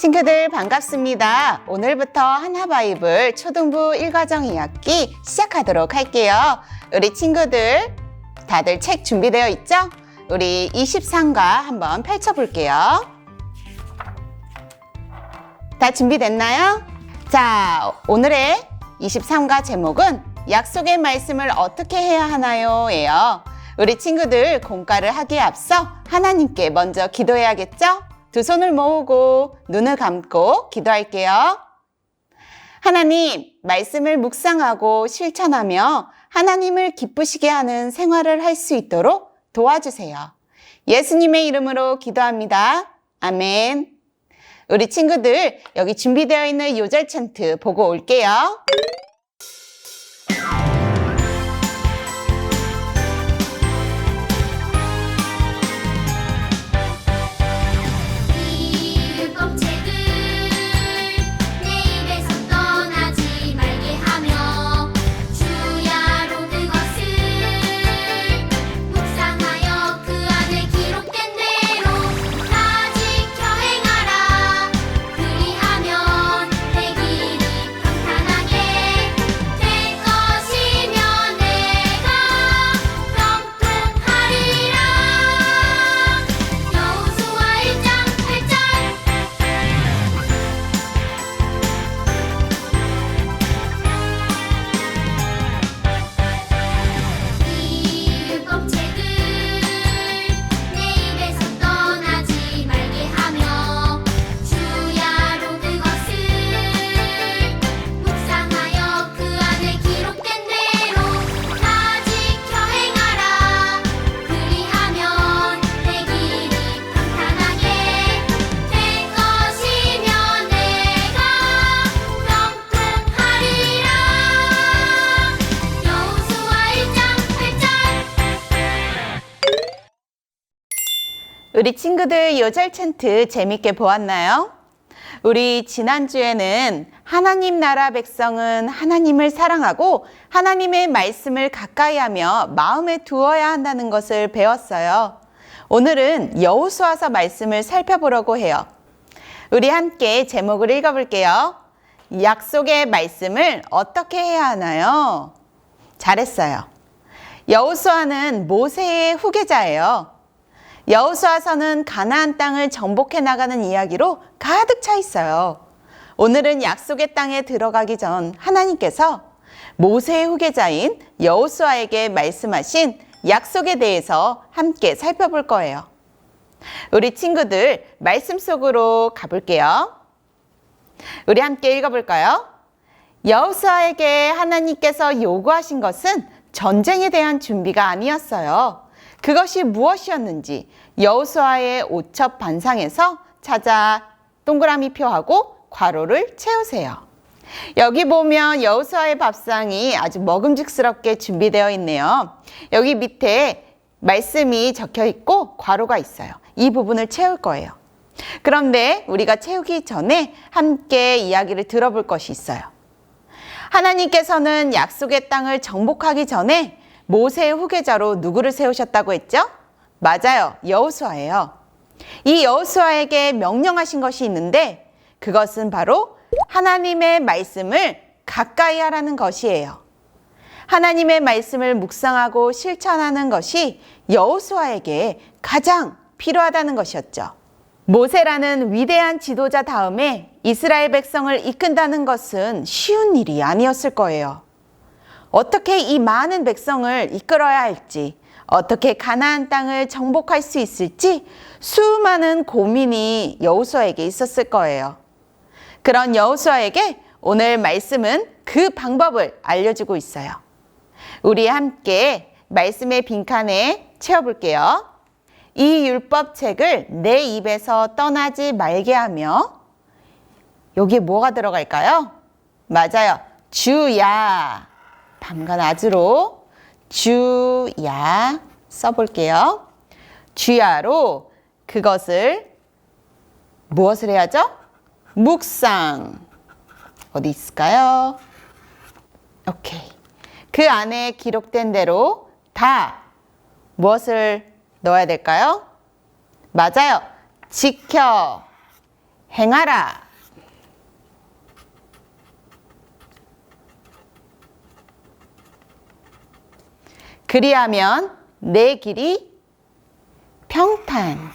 친구들 반갑습니다. 오늘부터 하나바이블 초등부 1과정 2학기 시작하도록 할게요. 우리 친구들 다들 책 준비되어 있죠? 우리 23과 한번 펼쳐볼게요. 다 준비됐나요? 자, 오늘의 23과 제목은 약속의 말씀을 어떻게 해야 하나요? 예요. 우리 친구들 공과를 하기에 앞서 하나님께 먼저 기도해야겠죠? 두 손을 모으고 눈을 감고 기도할게요. 하나님, 말씀을 묵상하고 실천하며 하나님을 기쁘시게 하는 생활을 할 수 있도록 도와주세요. 예수님의 이름으로 기도합니다. 아멘. 우리 친구들, 여기 준비되어 있는 요절 찬트 보고 올게요. 친구들 요절 챈트 재밌게 보았나요? 우리 지난주에는 하나님 나라 백성은 하나님을 사랑하고 하나님의 말씀을 가까이 하며 마음에 두어야 한다는 것을 배웠어요. 오늘은 여호수아서 말씀을 살펴보려고 해요. 우리 함께 제목을 읽어볼게요. 약속의 말씀을 어떻게 해야 하나요? 잘했어요. 여호수아는 모세의 후계자예요. 여호수아서는 가나안 땅을 정복해 나가는 이야기로 가득 차 있어요. 오늘은 약속의 땅에 들어가기 전 하나님께서 모세의 후계자인 여호수아에게 말씀하신 약속에 대해서 함께 살펴볼 거예요. 우리 친구들 말씀 속으로 가볼게요. 우리 함께 읽어볼까요? 여호수아에게 하나님께서 요구하신 것은 전쟁에 대한 준비가 아니었어요. 그것이 무엇이었는지 여호수아의 오첩 반상에서 찾아 동그라미 표하고 괄호를 채우세요. 여기 보면 여호수아의 밥상이 아주 먹음직스럽게 준비되어 있네요. 여기 밑에 말씀이 적혀 있고 괄호가 있어요. 이 부분을 채울 거예요. 그런데 우리가 채우기 전에 함께 이야기를 들어볼 것이 있어요. 하나님께서는 약속의 땅을 정복하기 전에 모세의 후계자로 누구를 세우셨다고 했죠? 맞아요. 여호수아예요. 이 여호수아에게 명령하신 것이 있는데 그것은 바로 하나님의 말씀을 가까이 하라는 것이에요. 하나님의 말씀을 묵상하고 실천하는 것이 여호수아에게 가장 필요하다는 것이었죠. 모세라는 위대한 지도자 다음에 이스라엘 백성을 이끈다는 것은 쉬운 일이 아니었을 거예요. 어떻게 이 많은 백성을 이끌어야 할지, 어떻게 가나안 땅을 정복할 수 있을지 수많은 고민이 여호수아에게 있었을 거예요. 그런 여호수아에게 오늘 말씀은 그 방법을 알려주고 있어요. 우리 함께 말씀의 빈칸에 채워볼게요. 이 율법책을 내 입에서 떠나지 말게 하며 여기에 뭐가 들어갈까요? 맞아요. 주야. 밤과 낮으로 주야 써볼게요. 주야로 그것을 무엇을 해야죠? 묵상. 어디 있을까요? 오케이. 그 안에 기록된 대로 다 무엇을 넣어야 될까요? 맞아요. 지켜 행하라. 그리하면 내 길이 평탄.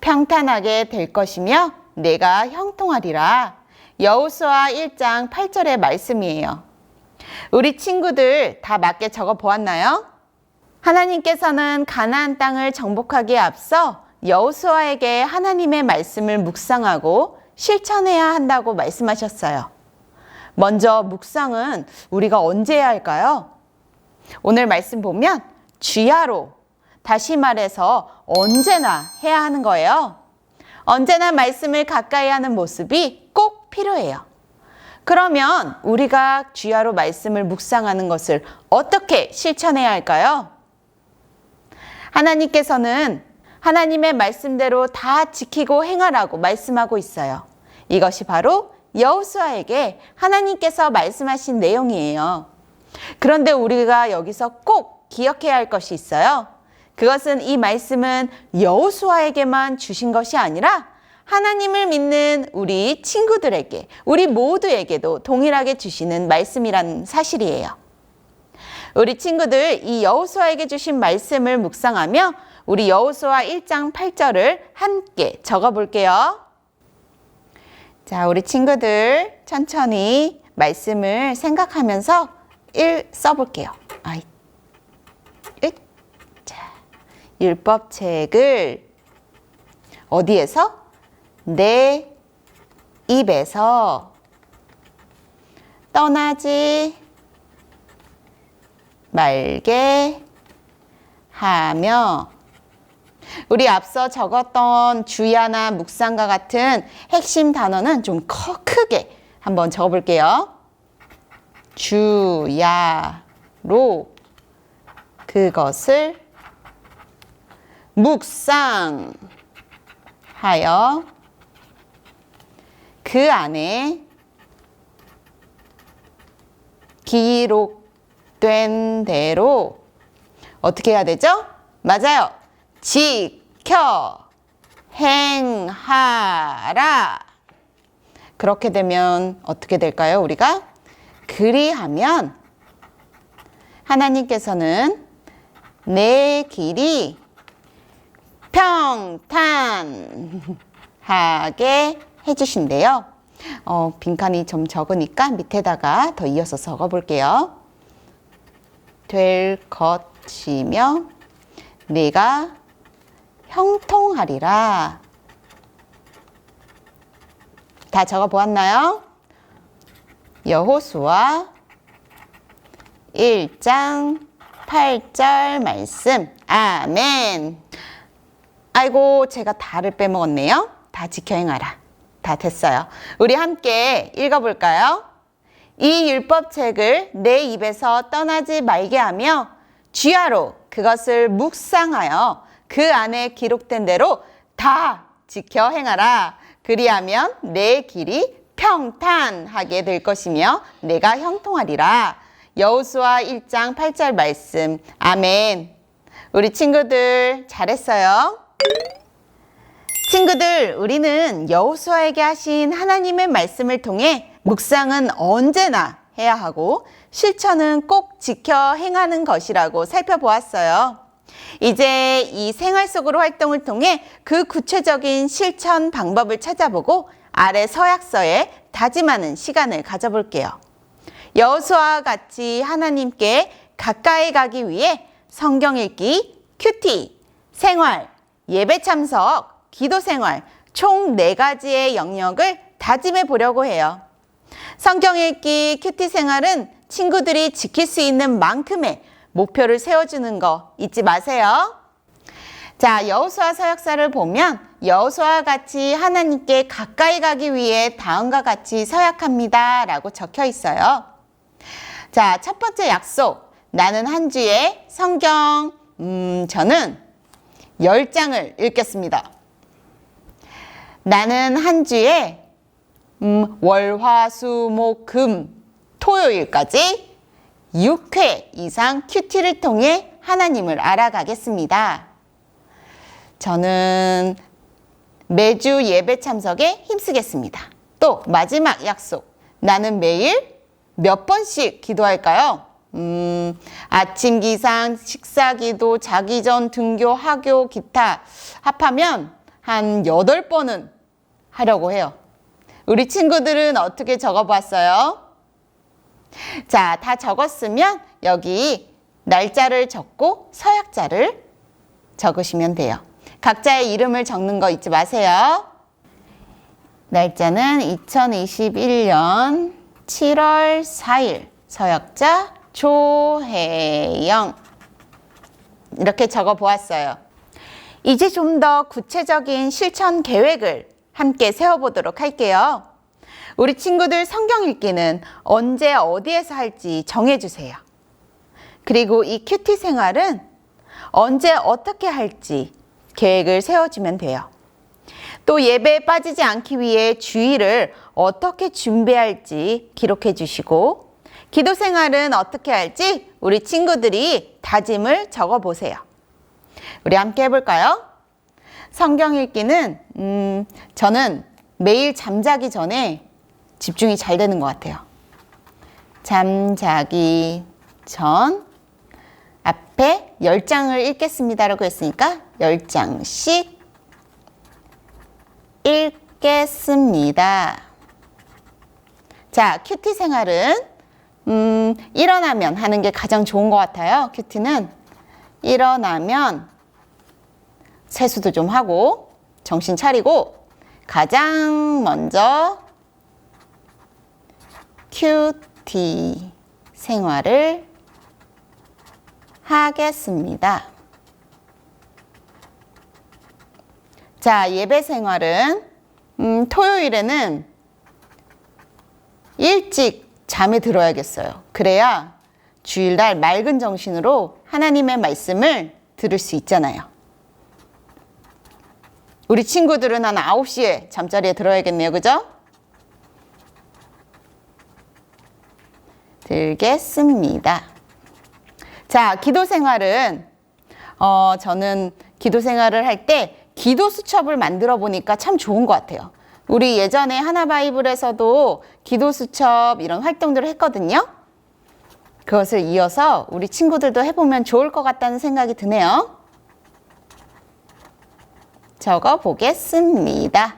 평탄하게 될 것이며 내가 형통하리라. 여호수아 1장 8절의 말씀이에요. 우리 친구들 다 맞게 적어 보았나요? 하나님께서는 가나안 땅을 정복하기에 앞서 여호수아에게 하나님의 말씀을 묵상하고 실천해야 한다고 말씀하셨어요. 먼저 묵상은 우리가 언제 해야 할까요? 오늘 말씀 보면 주야로 다시 말해서 언제나 해야 하는 거예요. 언제나 말씀을 가까이 하는 모습이 꼭 필요해요. 그러면 우리가 주야로 말씀을 묵상하는 것을 어떻게 실천해야 할까요? 하나님께서는 하나님의 말씀대로 다 지키고 행하라고 말씀하고 있어요. 이것이 바로 여호수아에게 하나님께서 말씀하신 내용이에요. 그런데 우리가 여기서 꼭 기억해야 할 것이 있어요. 그것은 이 말씀은 여호수아에게만 주신 것이 아니라 하나님을 믿는 우리 친구들에게, 우리 모두에게도 동일하게 주시는 말씀이라는 사실이에요. 우리 친구들 이 여호수아에게 주신 말씀을 묵상하며 우리 여호수아 1장 8절을 함께 적어 볼게요. 자, 우리 친구들 천천히 말씀을 생각하면서 1 써볼게요. 아이, 잇. 자, 율법책을 어디에서? 내 입에서 떠나지 말게 하며 우리 앞서 적었던 주야나 묵상과 같은 핵심 단어는 좀 커, 크게 한번 적어볼게요. 주야로 그것을 묵상하여 그 안에 기록된 대로 어떻게 해야 되죠? 맞아요. 지켜 행하라. 그렇게 되면 어떻게 될까요? 우리가 그리하면 하나님께서는 내 길이 평탄하게 해주신대요. 어, 빈칸이 좀 적으니까 밑에다가 더 이어서 적어볼게요. 될 것이며 내가 형통하리라. 다 적어 보았나요? 여호수아 1장 8절 말씀. 아멘. 아이고, 제가 다를 빼먹었네요. 다 지켜 행하라. 다 됐어요. 우리 함께 읽어볼까요? 이 율법책을 내 입에서 떠나지 말게 하며 쥐하로 그것을 묵상하여 그 안에 기록된 대로 다 지켜 행하라. 그리하면 내 길이 평탄하게 될 것이며 내가 형통하리라. 여호수아 1장 8절 말씀. 아멘. 우리 친구들 잘했어요. 친구들, 우리는 여호수아에게 하신 하나님의 말씀을 통해 묵상은 언제나 해야 하고 실천은 꼭 지켜 행하는 것이라고 살펴보았어요. 이제 이 생활 속으로 활동을 통해 그 구체적인 실천 방법을 찾아보고 아래 서약서에 다짐하는 시간을 가져볼게요. 여호수아와 같이 하나님께 가까이 가기 위해 성경 읽기, 큐티, 생활, 예배 참석, 기도 생활 총 네 가지의 영역을 다짐해 보려고 해요. 성경 읽기, 큐티 생활은 친구들이 지킬 수 있는 만큼의 목표를 세워주는 거 잊지 마세요. 자, 여호수아 서약사를 보면 여호수아와 같이 하나님께 가까이 가기 위해 다음과 같이 서약합니다. 라고 적혀 있어요. 자, 첫 번째 약속. 나는 한 주에 성경, 음, 저는 열장을 읽겠습니다. 나는 한 주에 음, 월, 화, 수, 목, 금, 토요일까지 6회 이상 큐티를 통해 하나님을 알아가겠습니다. 저는 매주 예배 참석에 힘쓰겠습니다. 또 마지막 약속. 나는 매일 몇 번씩 기도할까요? 음, 아침 기상, 식사 기도, 자기 전 등교, 하교, 기타 합하면 한 8번은 하려고 해요. 우리 친구들은 어떻게 적어 봤어요? 자, 다 적었으면 여기 날짜를 적고 서약자를 적으시면 돼요. 각자의 이름을 적는 거 잊지 마세요. 날짜는 2021년 7월 4일. 서약자 조혜영. 이렇게 적어 보았어요. 이제 좀 더 구체적인 실천 계획을 함께 세워보도록 할게요. 우리 친구들 성경 읽기는 언제 어디에서 할지 정해주세요. 그리고 이 큐티 생활은 언제 어떻게 할지 계획을 세워주면 돼요. 또 예배에 빠지지 않기 위해 주의를 어떻게 준비할지 기록해 주시고 기도 생활은 어떻게 할지 우리 친구들이 다짐을 적어 보세요. 우리 함께 해볼까요? 성경 읽기는 음, 저는 매일 잠자기 전에 집중이 잘 되는 것 같아요. 잠자기 전 앞에 10장을 읽겠습니다라고 했으니까 10장씩 읽겠습니다. 자, 큐티 생활은 음, 일어나면 하는 게 가장 좋은 것 같아요. 큐티는 일어나면 세수도 좀 하고 정신 차리고 가장 먼저 큐티 생활을 하겠습니다. 자, 예배 생활은 음, 토요일에는 일찍 잠에 들어야겠어요. 그래야 주일날 맑은 정신으로 하나님의 말씀을 들을 수 있잖아요. 우리 친구들은 한 9시에 잠자리에 들어야겠네요. 그죠? 들겠습니다. 자, 기도 생활은 어, 저는 기도 생활을 할 때 기도 수첩을 만들어 보니까 참 좋은 것 같아요. 우리 예전에 하나 바이블에서도 기도 수첩 이런 활동들을 했거든요. 그것을 이어서 우리 친구들도 해보면 좋을 것 같다는 생각이 드네요. 적어 보겠습니다.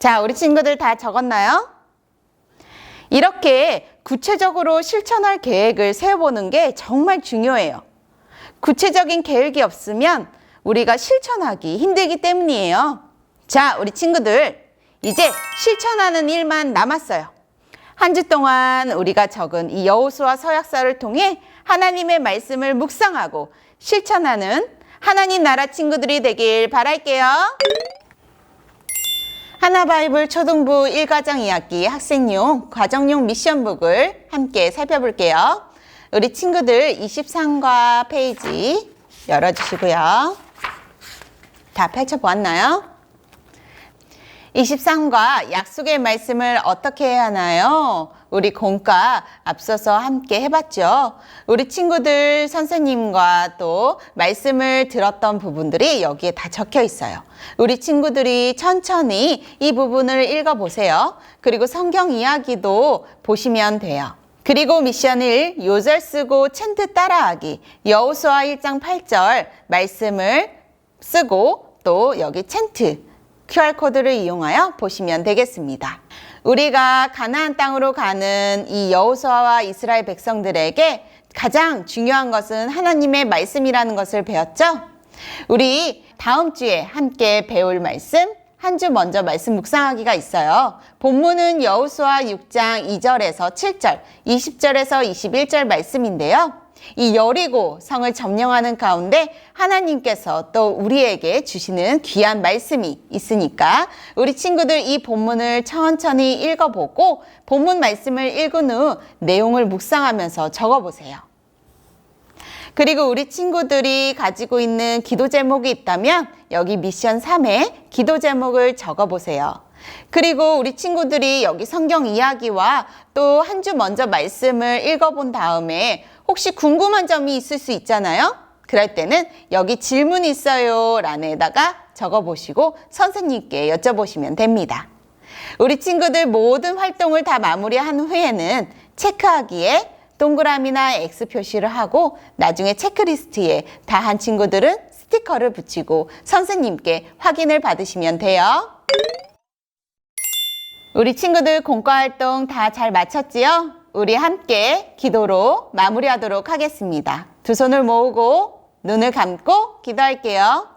자, 우리 친구들 다 적었나요? 이렇게 구체적으로 실천할 계획을 세워보는 게 정말 중요해요. 구체적인 계획이 없으면 우리가 실천하기 힘들기 때문이에요. 자, 우리 친구들, 이제 실천하는 일만 남았어요. 한 주 동안 우리가 적은 이 여호수아 서약사를 통해 하나님의 말씀을 묵상하고 실천하는 하나님 나라 친구들이 되길 바랄게요. 하나바이블 초등부 1과정 2학기 학생용 과정용 미션북을 함께 살펴볼게요. 우리 친구들 23과 페이지 열어주시고요. 다 펼쳐보았나요? 23과 약속의 말씀을 어떻게 해야 하나요? 우리 공과 앞서서 함께 해봤죠. 우리 친구들 선생님과 또 말씀을 들었던 부분들이 여기에 다 적혀 있어요. 우리 친구들이 천천히 이 부분을 읽어보세요. 그리고 성경 이야기도 보시면 돼요. 그리고 미션 1, 요절 쓰고 챈트 따라하기. 여호수아 1장 8절 말씀을 쓰고 또 여기 챈트 QR코드를 이용하여 보시면 되겠습니다. 우리가 가나안 땅으로 가는 이 여호수아와 이스라엘 백성들에게 가장 중요한 것은 하나님의 말씀이라는 것을 배웠죠? 우리 다음 주에 함께 배울 말씀 한 주 먼저 말씀 묵상하기가 있어요. 본문은 여호수아 6장 2절에서 7절, 20절에서 21절 말씀인데요. 이 여리고 성을 점령하는 가운데 하나님께서 또 우리에게 주시는 귀한 말씀이 있으니까 우리 친구들 이 본문을 천천히 읽어보고 본문 말씀을 읽은 후 내용을 묵상하면서 적어보세요. 그리고 우리 친구들이 가지고 있는 기도 제목이 있다면 여기 미션 3에 기도 제목을 적어보세요. 그리고 우리 친구들이 여기 성경 이야기와 또 한 주 먼저 말씀을 읽어본 다음에 혹시 궁금한 점이 있을 수 있잖아요. 그럴 때는 여기 질문 있어요 란에다가 적어보시고 선생님께 여쭤보시면 됩니다. 우리 친구들 모든 활동을 다 마무리한 후에는 체크하기에 동그라미나 X 표시를 하고 나중에 체크리스트에 다 한 친구들은 스티커를 붙이고 선생님께 확인을 받으시면 돼요. 우리 친구들 공과 활동 다 잘 마쳤지요? 우리 함께 기도로 마무리하도록 하겠습니다. 두 손을 모으고 눈을 감고 기도할게요.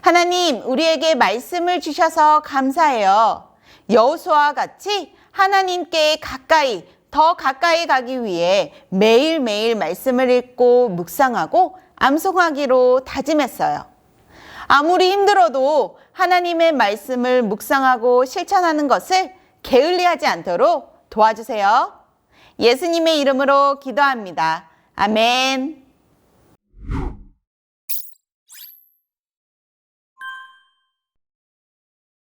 하나님, 우리에게 말씀을 주셔서 감사해요. 여호수아와 같이 하나님께 가까이, 더 가까이 가기 위해 매일매일 말씀을 읽고 묵상하고 암송하기로 다짐했어요. 아무리 힘들어도 하나님의 말씀을 묵상하고 실천하는 것을 게을리하지 않도록 도와주세요. 예수님의 이름으로 기도합니다. 아멘.